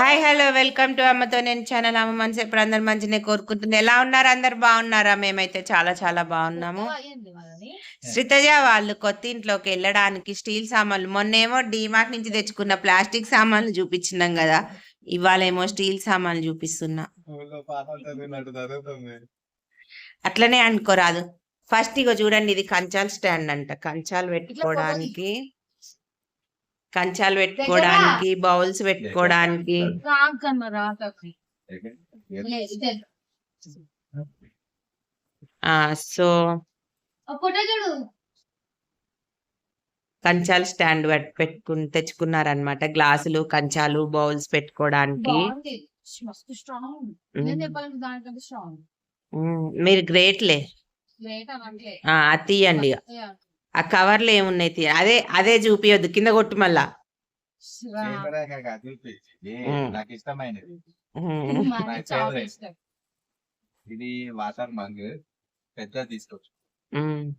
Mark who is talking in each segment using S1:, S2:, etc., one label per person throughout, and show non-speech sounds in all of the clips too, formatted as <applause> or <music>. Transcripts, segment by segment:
S1: Hi hello welcome to అమ్మతో నేను channel అమ్మ మనసు ఎప్పుడు అందరు మంచినే కోరుకుంటుంది ఎలా ఉన్నారు? అందరు బాగున్నారా? మేమైతే చాలా చాలా బాగున్నాము. శ్రీతజ వాళ్ళు కొత్త ఇంట్లోకి వెళ్ళడానికి స్టీల్ సామాన్లు మొన్నేమో డీమార్ట్ నుంచి తెచ్చుకున్న ప్లాస్టిక్ సామాన్లు చూపించినాం కదా. ఇవాళేమో స్టీల్ సామాన్లు చూపిస్తున్నా. అట్లనే అనుకోరాదు. ఫస్ట్ ఇగో చూడండి ఇది కంచాల స్టాండ్ అంట. కంచాలు పెట్టుకోవడానికి కంచాలు పెట్టుకోవడానికి బౌల్స్ పెట్టుకోవడానికి. సో కంచాలు స్టాండ్ పెట్టుకుని తెచ్చుకున్నారనమాట గ్లాసులు కంచాలు బౌల్స్ పెట్టుకోవడానికి. మీరు గ్రేట్లే.
S2: లేట్ అనట్లే
S1: ఆ, అది తీయండి. ఇక. ఆ కవర్లు ఏమున్నాయి తీయ అదే అదే చూపియొద్దు కింద కొట్టు మళ్ళా.
S3: ఇది వాటర్ మంగ్ పెద్ద తీసుకోవచ్చు.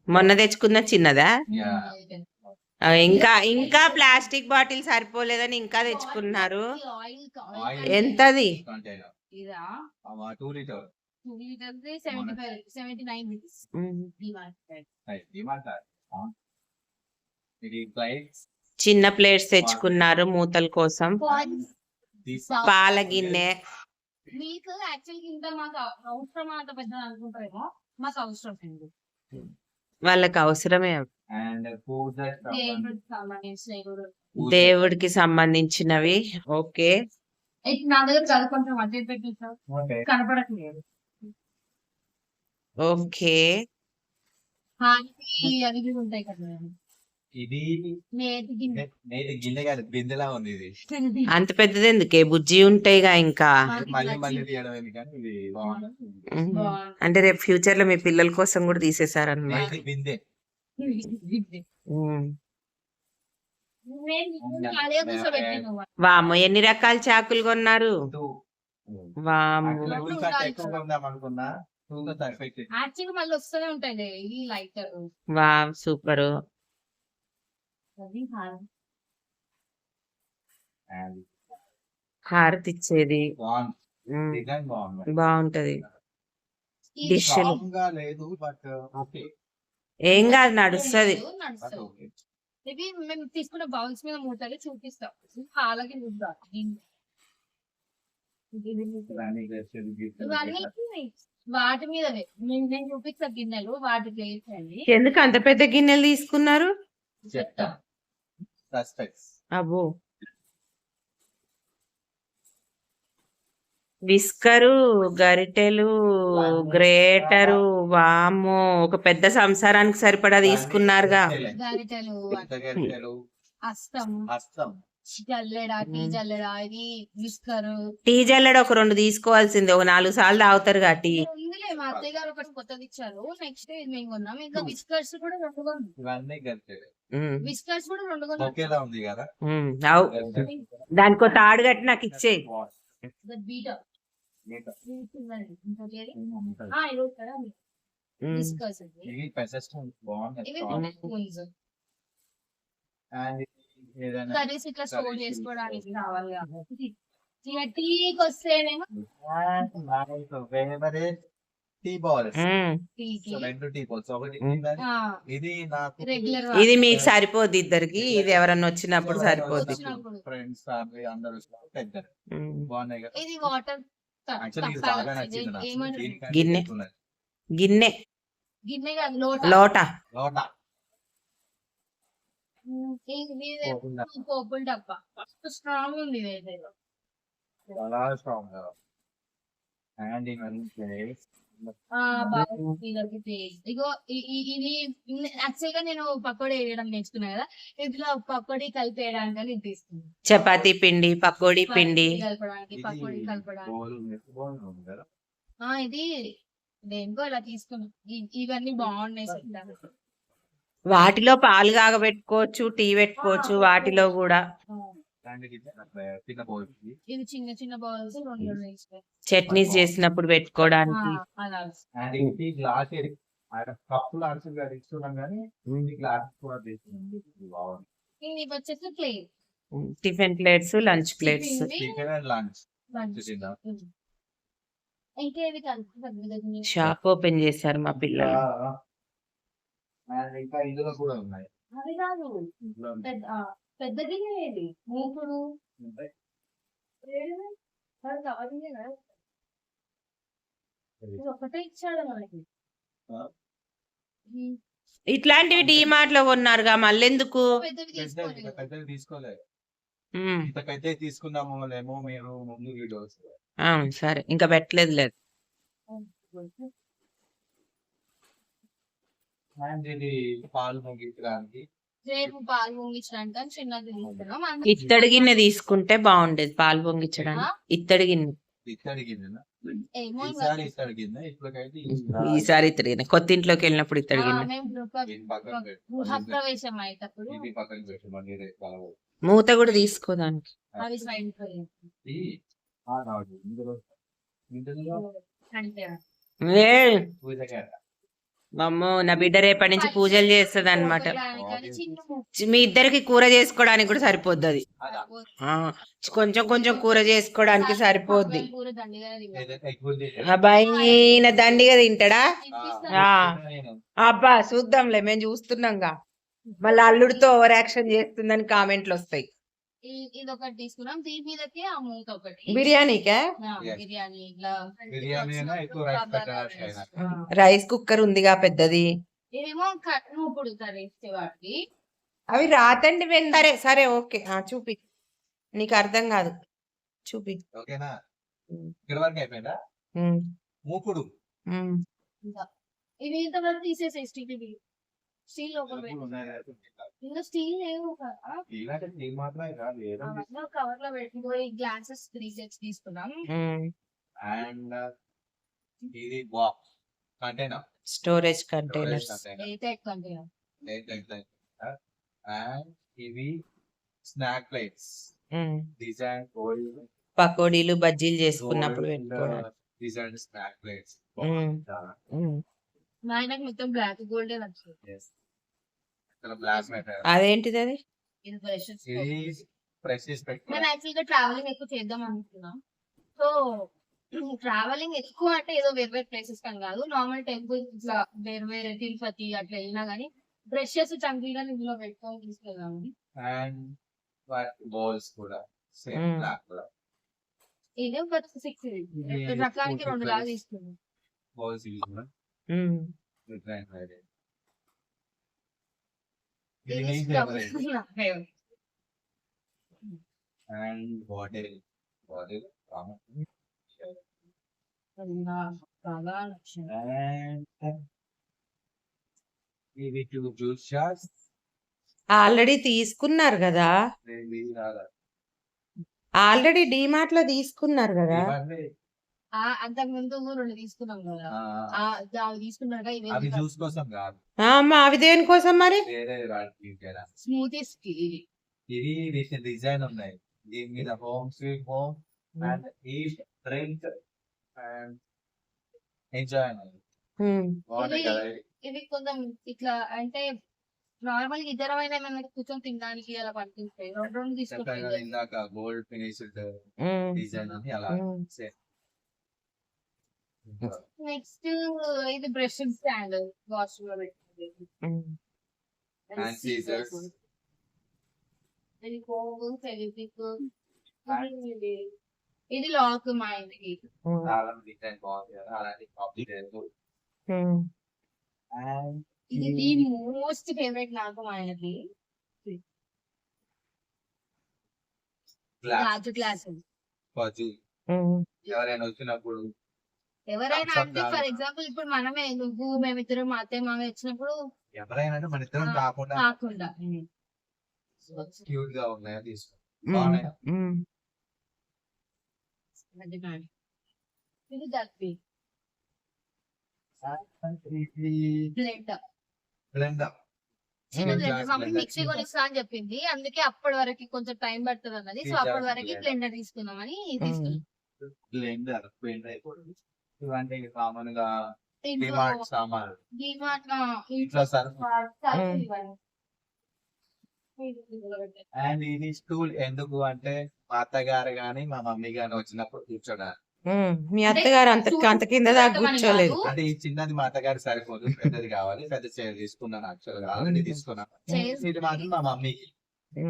S1: మొన్న తెచ్చుకున్న చిన్నదా? ఇంకా ఇంకా ప్లాస్టిక్ బాటిల్ సరిపోలేదని ఇంకా తెచ్చుకున్నారు. ఎంతది?
S3: లీటర్
S1: చిన్న ప్లేట్స్ తెచ్చుకున్నారు మూతల కోసం. పాల గిన్నె.
S2: మీకు యాక్చువల్ ఇంత మాకు అవసరం అంత పెద్ద అనుకుంటారేమో మాకు అవసరం లేదు
S1: వాళ్ళకి అవసరమే
S2: దేవుడికి సంబంధించినవి.
S1: ఓకే.
S2: నా దగ్గర కొంచెం కనపడట్లేదు.
S1: ఓకే.
S2: అవి ఇవి ఉంటాయి కదా
S3: ఇది
S2: నేతి గిన్నె.
S3: నేది గిన్నె కాదు బిందెలా ఉంది ఇది.
S1: అంత పెద్దది ఎందుకే? బుజ్జి ఉంటాయిగా ఇంకా.
S3: మళ్ళీ మళ్ళీ తీయడం ఎందుకని ఇది బాగుంది
S1: ఉమ్.
S2: బాగుంది.
S1: అంటే రేపు ఫ్యూచర్లో మీ పిల్లల కోసం కూడా
S3: బిందె.
S2: కూర్చోబెట్టాను.
S1: వాము ఎన్ని రకాల చాకులు కొన్నారు? వాము
S2: యాక్చువల్ మళ్ళీ వస్తూనే ఉంటాయి లైటర్
S1: వావ్ సూపర్ హారతి ఇచ్చేది బాగుంటది. డిష్
S3: ఓకే
S1: ఏం కాదు నడుస్తుంది.
S2: ఇవి మేము తీసుకున్న బౌల్స్ మీద మూతలు చూపిస్తాం. హాలకి ముద్ద. ఇవన్నీ వాటి మీదవే నేను చూపిస్తా గిన్నెలు వాటి అండి.
S1: ఎందుకు అంత పెద్ద గిన్నెలు తీసుకున్నారు? అబ్బో. విస్కరు గరిటెలు గ్రేటరు వాము ఒక పెద్ద సంసారానికి సరిపడా తీసుకున్నారుగా.
S2: గరిటెలు. అస్తం.
S3: హస్తం
S2: జల్లెడ టీ. జల్లెడ ఇది విస్కర్.
S1: టీ జల్లెడ ఒక రెండు తీసుకోవాల్సింది ఒక నాలుగు సార్లు టీ.
S2: ఉందిలే మా అత్తయ్య గారు ఒకటి కొత్తది ఇచ్చారు. నెక్స్ట్ ఇది మేము కొన్నాం. ఇంకా విస్కర్స్ కూడా రెండు కొన్నాం. విస్కర్స్ కూడా రెండు కొన్నాం.
S1: దానికో తాడు కట్టి నాకు ఇచ్చే.
S2: Beater
S3: Beater.
S2: ఇది ఇక్కడ విస్కర్స్
S3: ఇవి పెసెస్ట్ బాగుంది
S2: కర్రీస్ ఇట్లా స్టోర్ చేసుకోవడానికి కావాలి కాబట్టి ఇక టీకి వస్తేనేమో
S3: ఫేవరెట్ టీ బాల్స్
S1: ఉమ్,
S2: టీకి
S3: రెండు టీ బాల్స్ ఒకటి. ఇదని,
S2: ఆ,
S3: ఇది నాకు
S2: రెగ్యులర్
S1: ఇది మీకు సరిపోద్ది ఇద్దరికి? ఇది ఎవరన్నా వచ్చినప్పుడు సరిపోద్ది.
S2: వచ్చినప్పుడు.
S3: ఫ్రెండ్స్ ఫ్యామిలీ అందరూ బాగున్నాయి కదా?
S2: ఇది వాటర్
S1: గిన్నె. గిన్నె.
S2: గిన్నె కాదు లోట.
S1: లోట.
S3: లోట.
S2: ఇది పోపుల డబ్బా. ఫస్ట్ స్ట్రాంగ్ ఉంది ఇదైతే
S3: చాలా స్ట్రాంగ్ అండ్.
S2: ఇగో ఇది యాక్చువల్గా నేను పకోడీ వేయడం నేర్చుకున్నా కదా. ఇందులో పకోడీ కలిపి వేయడానికి అని ఇది తీసుకున్నాను
S1: చపాతీ పిండి పకోడీ పిండి.
S2: కలపడానికి పకోడీ కలపడానికి. ఇది దేనికో ఇలా ఇవన్నీ బాగున్నాయి.
S1: వాటిలో పాలు కాగబెట్టుకోవచ్చు టీ పెట్టుకోవచ్చు వాటిలో కూడా. చట్నీస్ చేసినప్పుడు పెట్టుకోవడానికి.
S2: Tiffin
S3: plates
S2: lunch plates?
S1: Shop open చేశారు మా పిల్లలు.
S3: ఇంకా ఇందులో కూడా ఉన్నాయి.
S2: అవి కాదు.
S3: ఇందులో ఉన్నాయి.
S2: పెద్ద ఆ, పెద్ద గిన్నె ఏది? మూకుడు. ఒకటే ఇచ్చాడు మనకి.
S1: ఇట్లాంటివి డిమార్ట్లో కొన్నారుగా మళ్ళెందుకు?
S2: పెద్దవి.
S3: పెద్దది తీసుకోలేదు.
S1: ఉమ్,
S3: ఇంత పెద్ద తీసుకున్నాము ఏమో మీరు ముందు వీడియోస్.
S1: సరే. ఇంకా పెట్టలేదు లేదు
S3: అండ్ ఇది పాలు ముగించడానికి
S2: రేపు పాలు పొంగించడానికి అని చిన్నది తీసుకున్నాం. అందుకే
S1: ఇత్తడి గిన్నె తీసుకుంటే బాగుండేది పాలు పొంగిచ్చడానికి ఇత్తడి గిన్నె.
S3: ఈసారి ఇత్తడి గిన్నె
S1: కొత్త ఇంట్లోకి వెళ్ళినప్పుడు ఇత్తడి గిన్నె.
S2: గృహప్రవేశం అయ్యేటప్పుడు.
S1: మూత కూడా తీసుకోదానికి ఏ అమ్మో నా బిడ్డ రేపటి నుంచి పూజలు చేస్తుంది అనమాట మీ ఇద్దరికి కూర చేసుకోవడానికి కూడా సరిపోద్ది అది. కొంచెం కొంచెం కూర చేసుకోవడానికి సరిపోద్ది. అబ్బాయి దండిగా తింటాడా. అబ్బా చూద్దాంలే మేము చూస్తున్నాంగా. మళ్ళీ అల్లుడితో ఓవర్ యాక్షన్ చేస్తుందని కామెంట్లు వస్తాయి.
S2: ఇది ఒకటి తీసుకున్నాం. దీని మీదకి ఆ మూత ఒకటి.
S1: బిర్యానీకే.
S2: బిర్యానీ ఇట్లా.
S3: రైస్
S1: కుక్కర్ ఉందిగా పెద్దది?
S2: ఇదేమో కర్రీస్ వాటికి.
S1: అవి రాతండి వెన్ సరే సరే ఓకే. ఆ, చూపి. నీకు అర్థం కాదు. చూపి.
S3: ఓకేనా? మూకుడు.
S2: ఇవి ఇంతవరకు తీసేసాయి స్టీల్ స్టీల్ లోపల ఇంకా స్టీల్ కవర్లో గ్లాసెస్ త్రీ సెట్స్ తీసుకున్నాం.
S3: అండ్ ఇది
S1: box container
S3: storage
S2: containers container container
S3: and ఇవి snack plates
S1: um.
S3: Design gold
S1: పకోడీలు బజ్జీలు చేసుకున్నప్పుడు పెట్టుకోవడానికి.
S3: Design snack plates
S1: um. ఉమ్.
S2: మా ఆయనకు మొత్తం బ్లాక్ గోల్డ్ నచ్చింది
S1: అదేంటిది అది?
S2: మేము యాక్చువల్గా ట్రావెలింగ్ ఎక్కువ చేద్దాం అనుకున్నాం. సో <clears throat> ట్రావెలింగ్ ఎక్కువ అంటే ఏదో వేరే వేరే ప్లేసెస్ కానీ కాదు. నార్మల్ టెంపుల్స్ ఇట్లా వేరే వేరే తిరుపతి అట్లా వెళ్ళినా కానీ బ్రషెస్ చంకీగా ఇందులో పెట్టుకొని తీసుకెళ్ళాము
S3: అండ్. బౌల్స్ కూడా సేమ్
S1: Mm.
S3: బ్లాక్ కూడా.
S2: ఇది ఒక సిక్స్ రకానికి రెండు లాగా. తీసుకున్నాం.
S3: బౌల్స్ ఇవి కూడా
S1: ఉమ్.
S3: డిఫరెంట్ వేరే
S2: ఇది
S3: ఇది
S2: stove.
S3: ఫేవరెట్
S2: నా favorite.
S3: అండ్ బాటిల్ బాటిల్
S2: అది నాకు బాగా నచ్చింది
S3: అండ్ ఇవి టూ జ్యూస్ షాట్స్
S1: ఆల్రెడీ తీసుకున్నారు కదా. ఆల్రెడీ డిమార్ట్లో తీసుకున్నారు కదా.
S2: అంతకు ముందు రెండు తీసుకున్నాం కదా.
S3: ఆ,
S2: ఆ, అవి తీసుకున్నాక
S3: జ్యూస్ కోసం కాదు.
S1: ఆ, అమ్మా అవి దేనికోసం మరి?
S2: స్మూతీస్కి.
S3: ఇది డిజైన్ ఉన్నాయి. దీని మీద హోమ్ స్వీట్ హోమ్ అండ్ ఈ డ్రింక్ అండ్ ఎంజాయ్. బాగుంటాయి
S2: ఇది- కొంచెం ఇట్లా అంటే నార్మల్గా ఇద్దరం అయినా ఏమైనా కూర్చొని తినడానికి అలా పనిపిస్తాయి రెండు రెండు తీసుకుంటాయి
S3: గోల్డ్ ఫినిష్డ్
S1: ఉమ్.
S3: డిజైన్ అని అలా.
S2: నెక్స్ట్ ఇది బ్రష్ స్టాండ్
S3: వాష్లో.
S2: ఇది ఫెవిక్విక్ లాక్ మా ఇంటికి. ఇది ది మోస్ట్ ఫేవరెట్ నాకు మా
S3: గ్లాస్
S2: గ్లాస్
S1: ఉమ్.
S3: ఎవరైనా వచ్చినప్పుడు
S2: ఎవరైనా అంటే ఫర్. ఎగ్జాంపుల్ ఇప్పుడు మనమే నువ్వు మేమిద్దరం మా అత్తయ్య మామ వచ్చినప్పుడు
S3: ఎవరైనా అంటే మన ఇద్దరం కాకుండా
S2: కాకుండా
S3: క్యూట్గా ఉన్నాయో తీసుకో.
S2: ఇది దప్పి. Blend
S3: mixie.
S2: కొనిస్తా అని చెప్పింది. అందుకే అప్పటి వరకు కొంచెం టైం పడుతుంది అన్నది. సో అప్పటి వరకు. బ్లెండర్. తీసుకున్నామని తీసుకున్నాం.
S3: బ్లెండర్ ఇవన్నీ
S2: కామన్గా
S3: డిమార్ట్ సామాన్లు. ఇంట్లో. అండ్ ఇది స్టూల్ ఎందుకు అంటే మా అత్తగారు గాని మా మమ్మీ గాని వచ్చినప్పుడు కూర్చోడానికి
S1: మీ అత్తగారు అంత అంత కింద దాకా కూర్చోలేదు.
S3: అంటే ఈ చిన్నది మా అత్తగారు సరిపోదు పెద్దది కావాలి. పెద్ద చైర్ తీసుకున్నాను యాక్చువల్గా. ఆల్రెడీ తీసుకున్నాను. ఇది మాత్రం మా మమ్మీకి.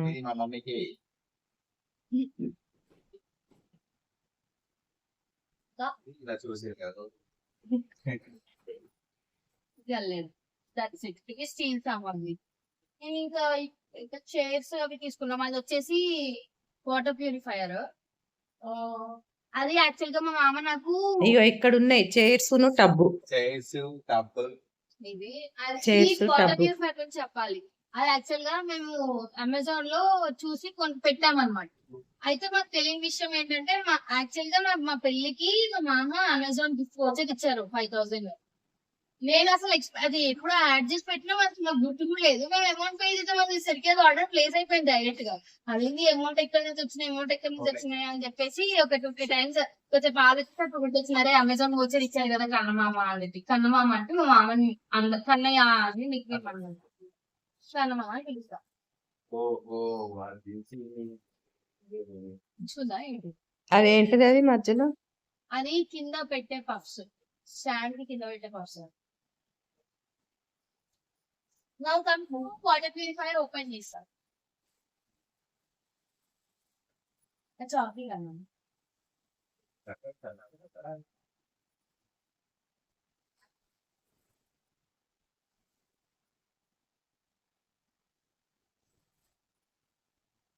S3: ఇది మా మమ్మీకి.
S2: దట్స్ ఇట్ ఇది స్టీల్ సామాన్లు నేను ఇంకా ఇంకా చైర్స్ అవి తీసుకున్నాం. అది వచ్చేసి వాటర్ ప్యూరిఫైయర్ అది యాక్చువల్గా మా మామ నాకు
S1: ఇగో ఇక్కడ ఉన్నాయి చైర్స్ టబ్బు.
S3: చైర్స్ టబ్
S2: ఇది.
S1: Chairs, water.
S2: ప్యూరిఫైయర్ చెప్పాలి. అది యాక్చువల్గా మేము అమెజాన్లో చూసి కొని పెట్టామన్నమాట. అయితే మాకు తెలియని విషయం ఏంటంటే మా యాక్చువల్గా మా మా పెళ్ళికి మా మామ అమెజాన్ గిఫ్ట్ వచ్చేది ఇచ్చారు ఫైవ్ థౌసండ్ నేను అసలు ఎక్స్- అది ఎప్పుడు యాడ్ చేసి పెట్టినా అసలు నాకు గుర్తు కూడా లేదు. మేము అమౌంట్ పే చేద్దాం అది సరిగ్గా ఆర్డర్ ప్లేస్ అయిపోయింది డైరెక్ట్గా. అదేంటి అమౌంట్ ఎక్కడ నుంచి వచ్చినాయి అమౌంట్ ఎక్కడ నుంచి. వచ్చినాయి అని చెప్పేసి ఒక టూ త్రీ టైమ్స్ కొంచెం ఆలోచిస్తే అప్పుడు గుర్తొచ్చినారే అమెజాన్ వచ్చేది ఇచ్చారు కదా కన్నమామ అనేది కన్నమామ అంటే మా మామని కన్నయ్య అని నీకు అన్నమాట. కన్నమామ అని పిలుస్తా
S3: ఓ ఓ అది
S2: చూదా ఏంటి
S1: అదేంటిది అది మధ్యలో?
S2: అది కింద పెట్టే పఫ్స్ స్టాండ్కి కింద పెట్టే puffs. Now come to water purifier open చేస్తారు చాకింగ్ అన్నాను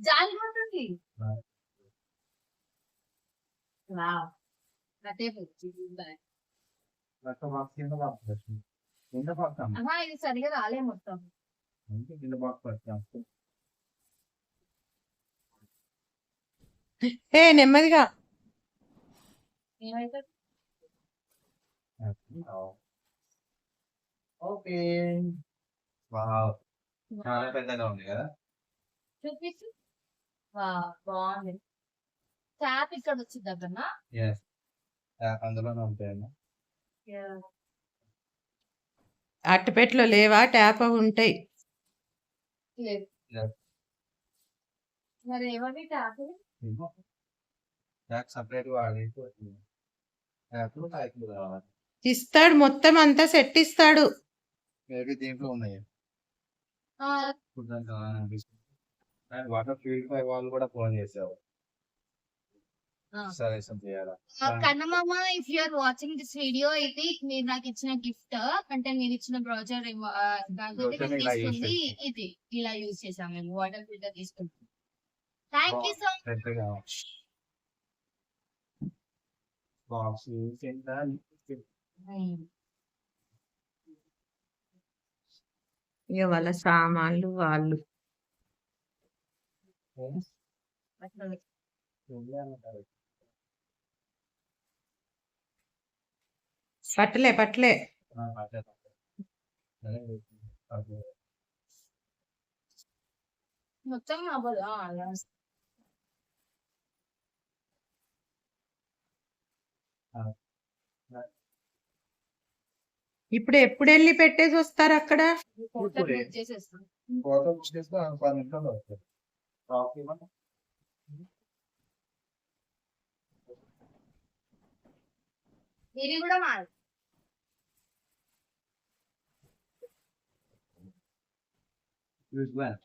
S2: Thank you. ఇది వారంటీ గుర్తొస్తుంది స్టార్ బార్ ఇన్స్టాలేషన్ ప్రాసెస్ ఏ పట్టు కింద జాలి పడుతుంది వావ్ అదే
S3: మొత్తం బాక్స్ కింద బాక్స్ వచ్చింది కింద బాక్స్ అమ్మ
S2: అమ్మా ఇది సరిగా రాలే మొత్తం
S3: అందుకే కింద బాక్స్ వచ్చాం
S1: ఏ నెమ్మదిగా
S2: ఏమైతే
S3: ఓకే వావ్ చాలా పెద్దగా ఉంది కదా
S2: చూపించు వావ్ బాగుంది. ట్యాప్ ఇక్కడ వచ్చింది
S3: ఎస్ అందులోనే ఉంటాయన్న
S1: అట్టపెట్లో లేవా? ట్యాప్ అవి ఉంటాయి.
S2: మరి ఏమని ట్యాప్?
S3: సపరేట్
S1: ఇస్తాడు మొత్తం అంతా సెట్ ఇస్తాడు.
S3: దీంట్లో ఉన్నాయి. అండ్ వాటర్ ప్యూరిఫై వాళ్ళు కూడా ఫోన్ చేసావు. ఇన్స్టాలేషన్ చేయాలా?
S2: కన్నమామ if you are watching this video ఇది మీరు నాకు ఇచ్చిన గిఫ్ట్ అంటే మీరు ఇచ్చిన బ్రౌజర్ తీసుకుంది. ఇది ఇలా యూజ్ చేసాం మేము వాటర్ ఫిల్టర్ తీసుకుంటాం. థ్యాంక్ యూ సో
S3: పెద్దగా. బాక్స్ కింద
S1: ఇక వాళ్ళ సామాన్లు వాళ్ళు.
S2: మచ్
S1: పట్టలే పట్టలే
S2: మొత్తం అవ్వదు
S1: ఇప్పుడు ఎప్పుడు వెళ్ళి పెట్టేసి వస్తారు అక్కడ?
S2: ఇది కూడా మాది
S3: యూజ్ వన్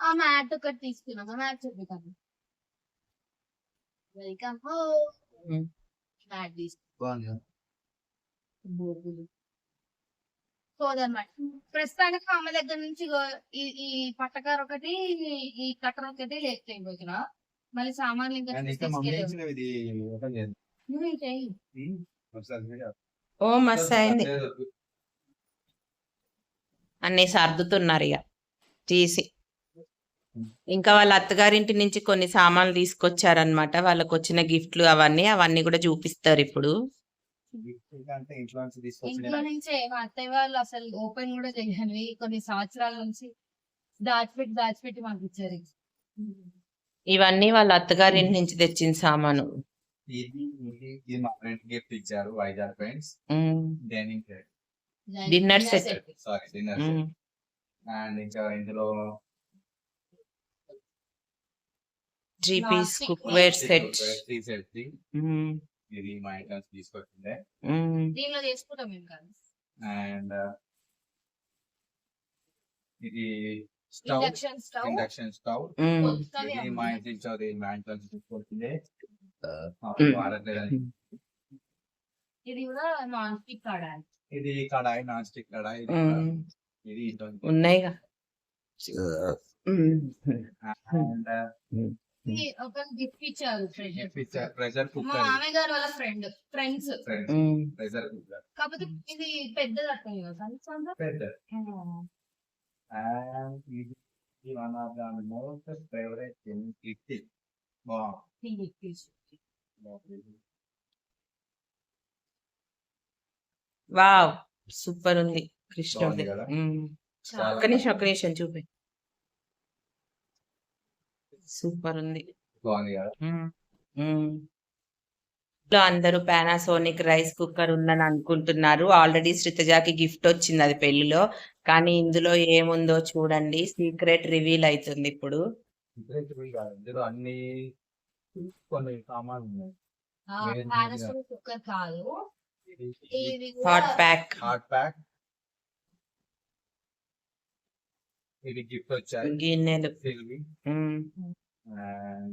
S2: ఆ మ్యాట్ ఒకటి తీసుకున్నాం ఆ మ్యాట్ చూపిస్తాను వెల్కమ్ హో
S1: Hmm.
S2: మ్యాట్ తీసుకున్నాం
S3: బాగుంది
S2: సోదన్నమాట ప్రస్తుతానికి ఆమె దగ్గర నుంచి ఈ ఈ పట్టకారు ఒకటి ఈ కట్టర్ ఒకటి లేకపోతున్నా. మళ్ళీ సామాన్లు ఇంకా.
S1: ఓ మస్తు అయింది. అన్ని సర్దుతున్నారు ఇక తీసి. ఇంకా వాళ్ళ అత్తగారింటి నుంచి కొన్ని సామాన్లు తీసుకొచ్చారనమాట వాళ్ళకి వచ్చిన గిఫ్ట్లు అవన్నీ అవన్నీ కూడా చూపిస్తారు ఇప్పుడు.
S3: అంటే ఇంట్లో నుంచి తీసుకొచ్చిన
S2: ఇంట్లో నుంచే మా అత్తయ్య వాళ్ళు అసలు ఓపెన్ కూడా చేయనివి కొన్ని సంవత్సరాల నుంచి దాచిపెట్టి దాచిపెట్టి మాకు ఇచ్చారు.
S1: ఇవన్నీ వాళ్ళ అత్తగారింటి నుంచి తెచ్చిన సామాను.
S3: ఇది ఇది- ఇది మా ఫ్రెండ్ గిఫ్ట్ ఇచ్చారు Vizag friends
S1: dining set.
S3: Sorry
S1: dinner
S3: and ఇంకా ఇందులో
S2: three
S1: piece cook ware
S3: set set ఇది మా నుంచి తీసుకొచ్చిందే.
S2: దీనిలో చేసుకుంటాం మేము కాదు
S3: అండ్ ఇది స్టవ్
S2: ఇండక్షన్ స్టవ్
S3: ఇది మా. ఇంటి అది మా ఇంట్లో తీసుకొచ్చిందే. వాడట్లేదని
S2: ఇది కూడా నాన్ స్టిక్ కడాయి
S3: ఇది కడాయి నాన్ స్టిక్ కడాయి ఇది
S1: ఉమ్,
S3: అండ్
S2: ఒక గిఫ్ట్ ఇచ్చారు treasure cooker.
S3: ప్రెషర్
S2: మా
S3: కుక్కర్
S2: మామయ్య గారు వాళ్ళ friend friends
S1: um.
S3: Pressure cooker
S2: కాకపోతే ఇది పెద్దది అర్థం కదా. సంవత్సరం
S3: పెద్ద. అండ్ ఇది ఇది one of the most favourite in it బాగుంది
S1: వావ్ సూపర్ ఉంది.
S3: చాలా
S1: ఒక్క నిమిషం ఒక్క నిమిషం చూపి. సూపర్ ఉంది
S3: బాగుంది కదా
S1: అందరూ పానాసోనిక్ రైస్ కుక్కర్ ఉందని అనుకుంటున్నారు. ఆల్రెడీ శ్రితజాకి గిఫ్ట్ వచ్చింది అది పెళ్ళిలో కానీ ఇందులో ఏముందో చూడండి. సీక్రెట్ రివీల్ అవుతుంది ఇప్పుడు.
S3: అన్ని
S2: కుక్కర్ కాదు.
S1: హాట్ ప్యాక్
S3: హాట్ ప్యాక్ ఇది గిఫ్ట్ వచ్చాయి.
S1: గిన్నెలు.
S3: సిల్వి
S1: ఉమ్,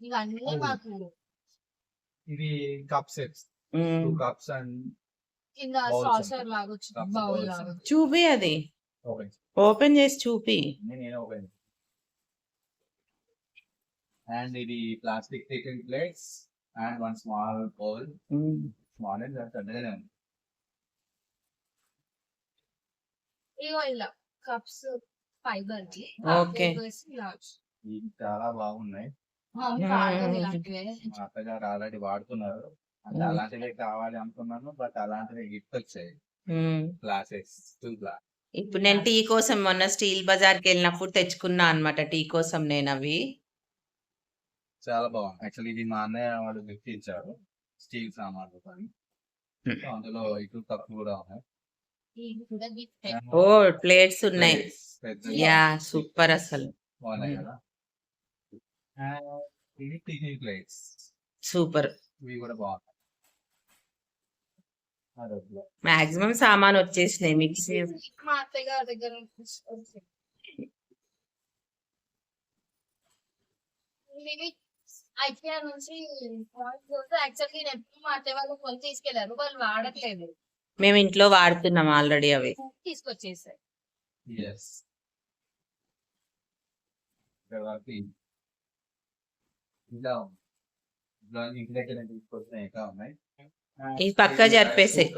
S3: అండ్
S2: ఇవన్నీ మాకు
S3: ఇది cup sets
S1: um.
S3: Two cups and
S2: కింద
S3: Bowls
S2: సాసర్
S3: ఉంటాయి.
S2: లాగా వచ్చింది
S3: Cups,
S2: బౌల్
S3: bowls.
S2: లాగా
S1: చూపి అది
S3: ఓపెన్
S1: ఓపెన్ చేసి చూపి
S3: నేను ఓపెన్ అండ్ ఇది plastic tiffin plates and one small bowl
S1: um.
S3: Small and పెద్దగానే ఉంది
S2: ఇగో ఇలా కప్స్
S1: ఫైబర్కి.
S3: ఇవి చాలా బాగున్నాయి. మా అత్తగారు ఆల్రెడీ వాడుతున్నారు. అంటే. అలాంటివే కావాలి అనుకున్నాను బట్ అలాంటివే గిఫ్ట్ వచ్చాయి. గ్లాసెస్ టూ గ్లాస్
S1: ఇప్పుడు నేను టీ కోసం మొన్న స్టీల్ బజార్కి వెళ్ళినప్పుడు తెచ్చుకున్నా అన్నమాట టీ కోసం నేను అవి.
S3: చాలా బాగుంది. యాక్చువల్లీ ఇది మా అన్నయ్య వాళ్ళు గిఫ్ట్ ఇచ్చారు స్టీల్ సామాన్లు కానీ. అందులో ఇటు కప్పు కూడా ఉన్నాయి.
S1: ఓ ప్లేట్స్ ఉన్నాయి. యా సూపర్ అసలు. సూపర్. మాక్సిమం సామాన్ వచ్చేసినాయి మిక్సీ
S2: మా అత్తయ్య గారి దగ్గర నుంచి ఇవి ఐకియా నుంచి యాక్చువల్లీ నేను ఎప్పుడు మా అత్తయ్య వాళ్ళు కొని తీసుకెళ్ళారు వాళ్ళు వాడట్లేదు.
S1: మేము ఇంట్లో వాడుతున్నాం ఆల్రెడీ అవి.
S3: తర్వాత ఇది.
S1: పక్కా జరిపేసేయ్.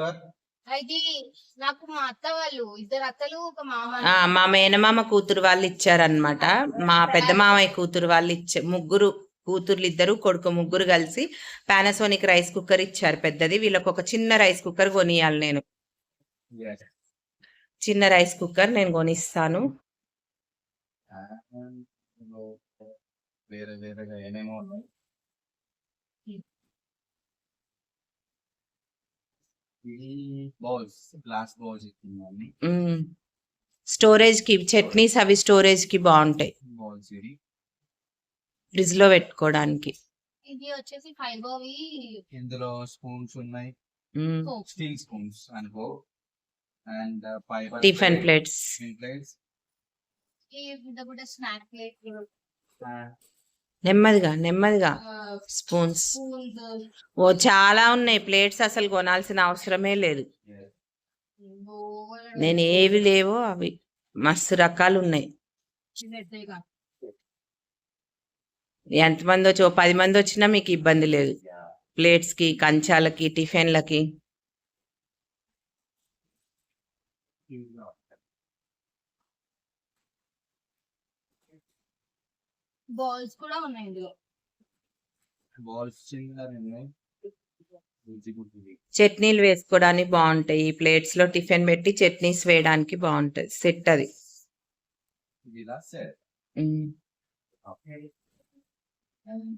S2: నాకు మా అత్త వాళ్ళు ఇద్దరు అత్తలు ఒక మామ
S1: ఆ, మా మేనమామ కూతురు వాళ్ళు ఇచ్చారనమాట మా పెద్ద మామయ్య కూతురు వాళ్ళు ఇచ్చే ముగ్గురు కూతుర్లు ఇద్దరు కొడుకు ముగ్గురు కలిసి పానాసోనిక్ రైస్ కుక్కర్ ఇచ్చారు. పెద్దది. వీళ్ళకి ఒక చిన్న రైస్ కుక్కర్ కొనియాలి నేను. చిన్న రైస్ కుక్కర్ నేను కొనిస్తాను.
S3: And ఇందులో వేరే వేరేగా ఏమేమో ఉన్నాయి? ఇది బౌల్స్. గ్లాస్ బౌల్స్ ఇచ్చిందండి
S1: స్టోరేజ్కి చట్నీస్ అవి స్టోరేజ్కి బాగుంటాయి.
S3: బౌల్స్ ఇది
S1: ఫ్రిడ్జ్లో పెట్టుకోవడానికి.
S2: ఇది వచ్చేసి ఫైబర్వి
S3: ఇందులో స్పూన్స్ ఉన్నాయి. స్టీల్ స్పూన్స్ అనుకో.
S1: And
S3: fibre tiffin
S2: plates. Tiffin plates. Snack plate
S1: నెమ్మదిగా నెమ్మదిగా. స్పూన్స్. ఓ చాలా ఉన్నాయి. ప్లేట్స్ అసలు కొనాల్సిన అవసరమే లేదు. నేను ఏవి లేవో అవి. మస్తు రకాలు ఉన్నాయి. ఎంతమంది వచ్చి ఓ పది మంది వచ్చినా మీకు ఇబ్బంది లేదు. ప్లేట్స్కి కంచాలకి టిఫిన్లకి.
S2: బాల్స్ కూడా
S1: చట్నీలు వేసుకోవడానికి బాగుంటాయి. ఈ ప్లేట్స్లో టిఫిన్ పెట్టి చట్నీస్ వేయడానికి బాగుంటది సెట్ అది.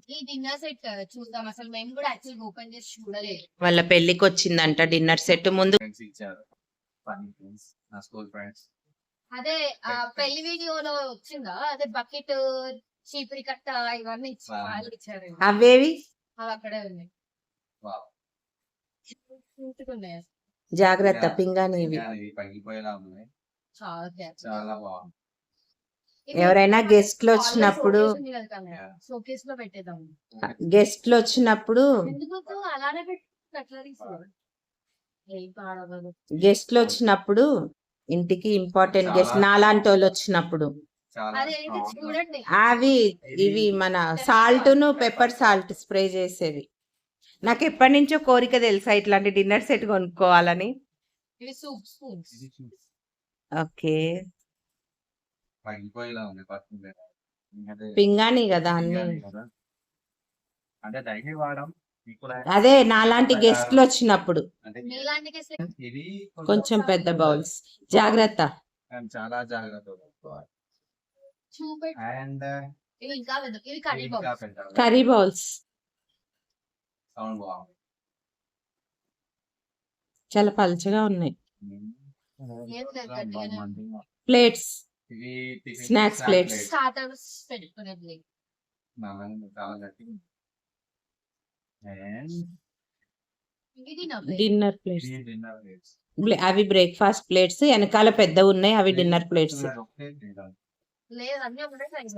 S2: ఈ డిన్నర్ సెట్ చూద్దాం. అసలు మేము కూడా యాక్చువల్గా ఓపెన్ చేసి చూడలేదు.
S1: వాళ్ళ పెళ్ళికి వచ్చిందంట డిన్నర్ సెట్ ముందు
S2: అదే పెళ్ళి వీడియోలో వచ్చిందా? అదే బకెట్ చీపురి కట్ట ఇవన్నీ ఇచ్చారు.
S1: అవేవి?
S2: అవి అక్కడే ఉన్నాయి.
S1: జాగ్రత్త. పింగాని
S2: చాలా
S3: బాగుంది.
S1: ఎవరైనా గెస్ట్లు వచ్చినప్పుడు గెస్ట్లు వచ్చినప్పుడు
S2: ఎందుకు అలానే పెట్టి కట్లరీస్ ఏం పాడవదు.
S1: గెస్ట్లు వచ్చినప్పుడు ఇంటికి ఇంపార్టెంట్ గెస్ట్ నాలాంటి వాళ్ళు వచ్చినప్పుడు. అవి ఇవి మన సాల్ట్. ను పెప్పర్ సాల్ట్ స్ప్రే చేసేది. నాకు ఎప్పటి నుంచో కోరిక తెలుసా ఇట్లాంటి డిన్నర్ సెట్ కొనుక్కోవాలని.
S2: ఇవి సూప్ స్పూన్స్.
S3: ఇది చూ-
S1: ఓకే
S3: పగిలిపోయేలా ఉంది పట్టుకుంటే అదే
S1: పింగాణి కదా అన్ని.
S3: అంటే డైలీ వాడడం ఇప్పుడు
S1: అదే నాలాంటి గెస్ట్లు వచ్చినప్పుడు. కొంచెం పెద్ద బౌల్స్. జాగ్రత్త.
S3: చాలా
S2: ఇవి కర్రీ
S1: బౌల్స్. చాలా పల్చగా ఉన్నాయి. ప్లేట్స్.
S3: ఇవి
S1: plates.
S3: plates.
S2: స్టార్టర్స్ పెట్టుకునేది
S1: డిన్నర్ ప్లేట్స్.
S3: ప్లేట్స్.
S1: అవి బ్రేక్ఫాస్ట్ ప్లేట్స్ వెనకాల పెద్ద ఉన్నాయి అవి డిన్నర్ ప్లేట్స్.
S2: లేదు అన్ని ఒకటే సైజ్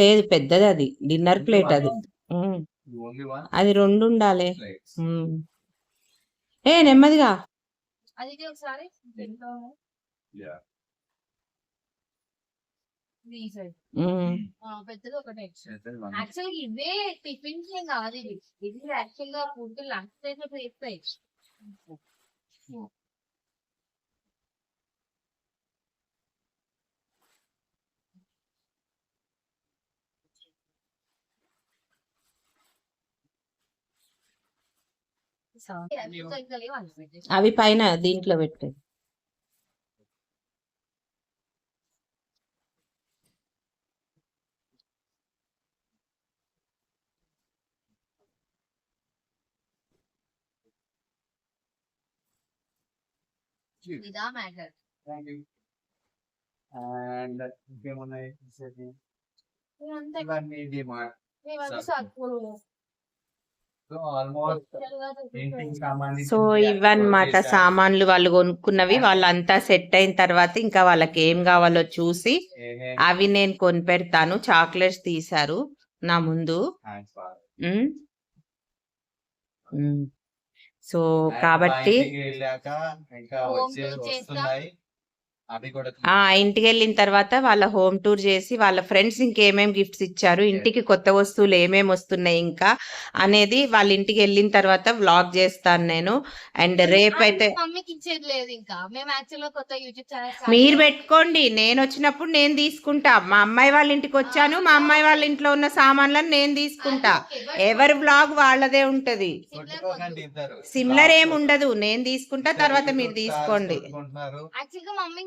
S1: లేదు పెద్దది అది. డిన్నర్ ప్లేట్ అది. అది రెండు ఉండాలి.
S3: ప్లేట్స్.
S1: ఏ నెమ్మదిగా
S2: అది ఇది ఒకసారి దీంట్లో
S3: యా
S2: ఇది ఈ సైడ్
S1: ఉమ్.
S2: పెద్దది ఒకటే. యాక్చువల్గా ఇవే టిఫిన్స్ ఏం కాదు ఇది. ఇది యాక్చువల్గా ఫుడ్ లంచ్ టైం లో చేస్తాయి ఇంకా లేవు అనుకుంటే.
S1: అవి పైన దీంట్లో పెట్టే
S2: ఇదా మ్యాటర్.
S3: థ్యాంక్ యూ అండ్ ఇంకేమున్నాయి? చూసేది?
S2: ఇదంతా
S3: ఇవన్నీ డిమార్ట్ సో
S1: సో ఇవన్నమాట సామాన్లు వాళ్ళు కొనుక్కున్నవి వాళ్ళంతా సెట్ అయిన తర్వాత ఇంకా వాళ్ళకి ఏం కావాలో చూసి అవి నేను కొనిపెడతాను. చాక్లెట్స్ తీశారు నా ముందు. సో కాబట్టి ఇంటికి వెళ్ళిన తర్వాత వాళ్ళ హోమ్ టూర్ చేసి వాళ్ళ ఫ్రెండ్స్ ఇంకేమేం గిఫ్ట్స్ ఇచ్చారు ఇంటికి కొత్త వస్తువులు ఏమేమి వస్తున్నాయి ఇంకా అనేది వాళ్ళ ఇంటికి వెళ్ళిన తర్వాత వ్లాగ్ చేస్తాను నేను. అండ్ రేపైతే
S2: మమ్మీకి ఇచ్చేది లేదు ఇంకా. మేము యాక్చువల్గా కొత్త యూట్యూబ్ ఛానల్
S1: మీరు పెట్టుకోండి. నేను వచ్చినప్పుడు నేను తీసుకుంటా. మా అమ్మాయి వాళ్ళ ఇంటికి వచ్చాను. మా అమ్మాయి వాళ్ళ ఇంట్లో ఉన్న సామాన్లను నేను తీసుకుంటా. ఎవరి బ్లాగ్ వాళ్ళదే ఉంటది. సిమిలర్ ఏం ఉండదు నేను తీసుకుంటా. తర్వాత మీరు తీసుకోండి.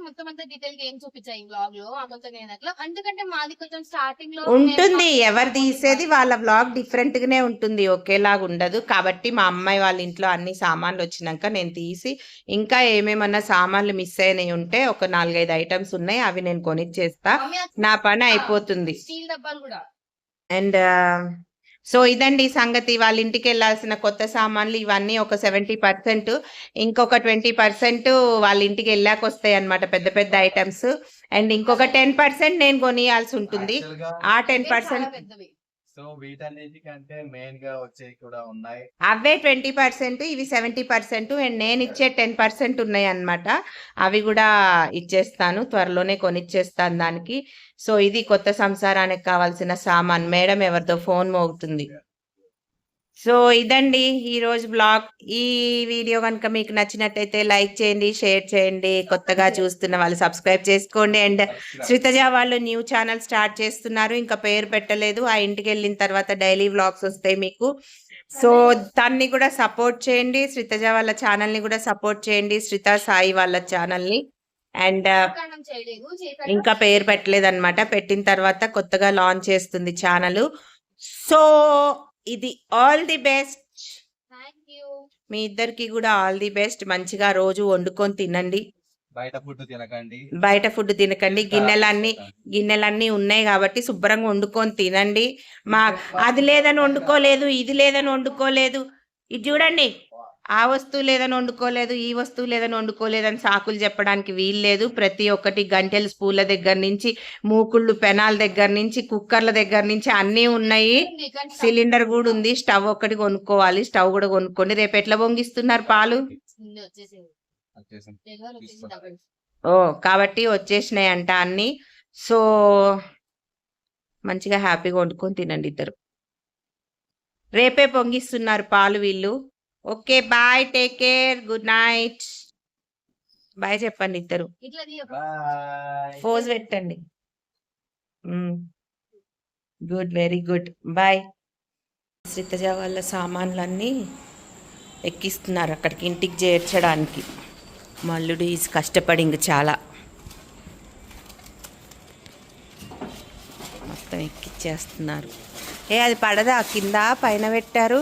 S2: మొత్తం అంతా డీటెయిల్గా ఏం చూపించాయి బ్లాగ్లో? అమ్మతో నేను అట్లా ఎందుకంటే మాది కొంచెం స్టార్టింగ్లో
S1: ఉంటుంది. ఎవరు తీసేది వాళ్ళ బ్లాగ్ డిఫరెంట్ గానే ఉంటుంది. ఒకేలాగా ఉండదు. కాబట్టి మా అమ్మాయి వాళ్ళ ఇంట్లో అన్ని సామాన్లు వచ్చినాక నేను తీసి ఇంకా ఏమేమన్నా సామాన్లు మిస్ అయినవి ఉంటే ఒక నాలుగైదు ఐటమ్స్ ఉన్నాయి. అవి నేను కొనిచ్చేస్తా. నా పని అయిపోతుంది.
S2: స్టీల్ డబ్బాలు కూడా?
S1: అండ్ సో ఇదండి సంగతి. వాళ్ళ ఇంటికి వెళ్ళాల్సిన కొత్త సామాన్లు ఇవన్నీ ఒక సెవెంటీ పర్సెంట్ ఇంకొక ట్వంటీ పర్సెంట్ వాళ్ళ ఇంటికి వెళ్ళాక వస్తాయి అన్నమాట పెద్ద పెద్ద ఐటమ్స్ అండ్ ఇంకొక టెన్ పర్సెంట్ నేను కొనియాల్సి ఉంటుంది. ఆ టెన్ పర్సెంట్
S3: సో వీటన్నిటికంటే మెయిన్గా వచ్చేవి కూడా ఉన్నాయి.
S1: అవే ట్వంటీ పర్సెంట్ ఇవి సెవెంటీ పర్సెంట్ అండ్ నేను ఇచ్చే టెన్ పర్సెంట్ ఉన్నాయి అన్నమాట అవి కూడా ఇచ్చేస్తాను త్వరలోనే కొనిచ్చేస్తాను దానికి. సో ఇది కొత్త సంసారానికి కావాల్సిన సామాన్. మేడం ఎవరితో ఫోన్ మోగుతుంది. సో ఇదండి ఈరోజు బ్లాగ్. ఈ వీడియో కనుక మీకు నచ్చినట్టయితే లైక్ చేయండి షేర్ చేయండి కొత్తగా చూస్తున్న వాళ్ళు సబ్స్క్రైబ్ చేసుకోండి. అండ్ శ్రీతజ వాళ్ళు న్యూ ఛానల్ స్టార్ట్ చేస్తున్నారు. ఇంకా పేరు పెట్టలేదు. ఆ ఇంటికి వెళ్ళిన తర్వాత డైలీ వ్లాగ్స్ వస్తాయి మీకు. సో దాన్ని కూడా సపోర్ట్ చేయండి. శ్రీతజ వాళ్ళ ఛానల్ని కూడా సపోర్ట్ చేయండి. శ్రీత సాయి వాళ్ళ ఛానల్ని అండ్ ఇంకా పేరు పెట్టలేదు అనమాట పెట్టిన తర్వాత కొత్తగా లాంచ్ చేస్తుంది ఛానల్. సో ఇది all the best.
S2: Thank you.
S1: మీ ఇద్దరికి కూడా ఆల్ ది బెస్ట్. మంచిగా రోజు వండుకొని తినండి.
S3: బయట ఫుడ్ తినకండి.
S1: బయట ఫుడ్ తినకండి. గిన్నెలన్నీ గిన్నెలన్నీ ఉన్నాయి కాబట్టి శుభ్రంగా వండుకొని తినండి. మా అది లేదని వండుకోలేదు ఇది లేదని వండుకోలేదు. ఇది చూడండి. ఆ వస్తువు లేదని వండుకోలేదు ఈ వస్తువు లేదని వండుకోలేదని సాకులు చెప్పడానికి వీల్లేదు. ప్రతి ఒక్కటి గంటెల స్పూల దగ్గర నుంచి మూకుళ్ళు పెనాల దగ్గర నుంచి కుక్కర్ల దగ్గర నుంచి అన్నీ ఉన్నాయి. సిలిండర్ కూడా ఉంది. స్టవ్ ఒక్కటి కొనుక్కోవాలి. స్టవ్ కూడా కొనుక్కోండి. రేపు ఎట్లా పొంగిస్తున్నారు పాలు? ఓ కాబట్టి వచ్చేసినాయి అంట అన్ని. సో మంచిగా హ్యాపీగా వండుకొని తినండి ఇద్దరు. రేపే పొంగిస్తున్నారు పాలు వీళ్ళు. Okay bye take care good night. Bye చెప్పండి ఇద్దరు. ఫోజ్ పెట్టండి. Good very good. Bye. Srithaja వాళ్ళ సామాన్లన్నీ ఎక్కిస్తున్నారు అక్కడికి ఇంటికి చేర్చడానికి. మల్లుడు ఈజ్ కష్టపడింది చాలా. మొత్తం ఎక్కిచ్చేస్తున్నారు. ఏ అది పడదా? కింద? పైన పెట్టారు?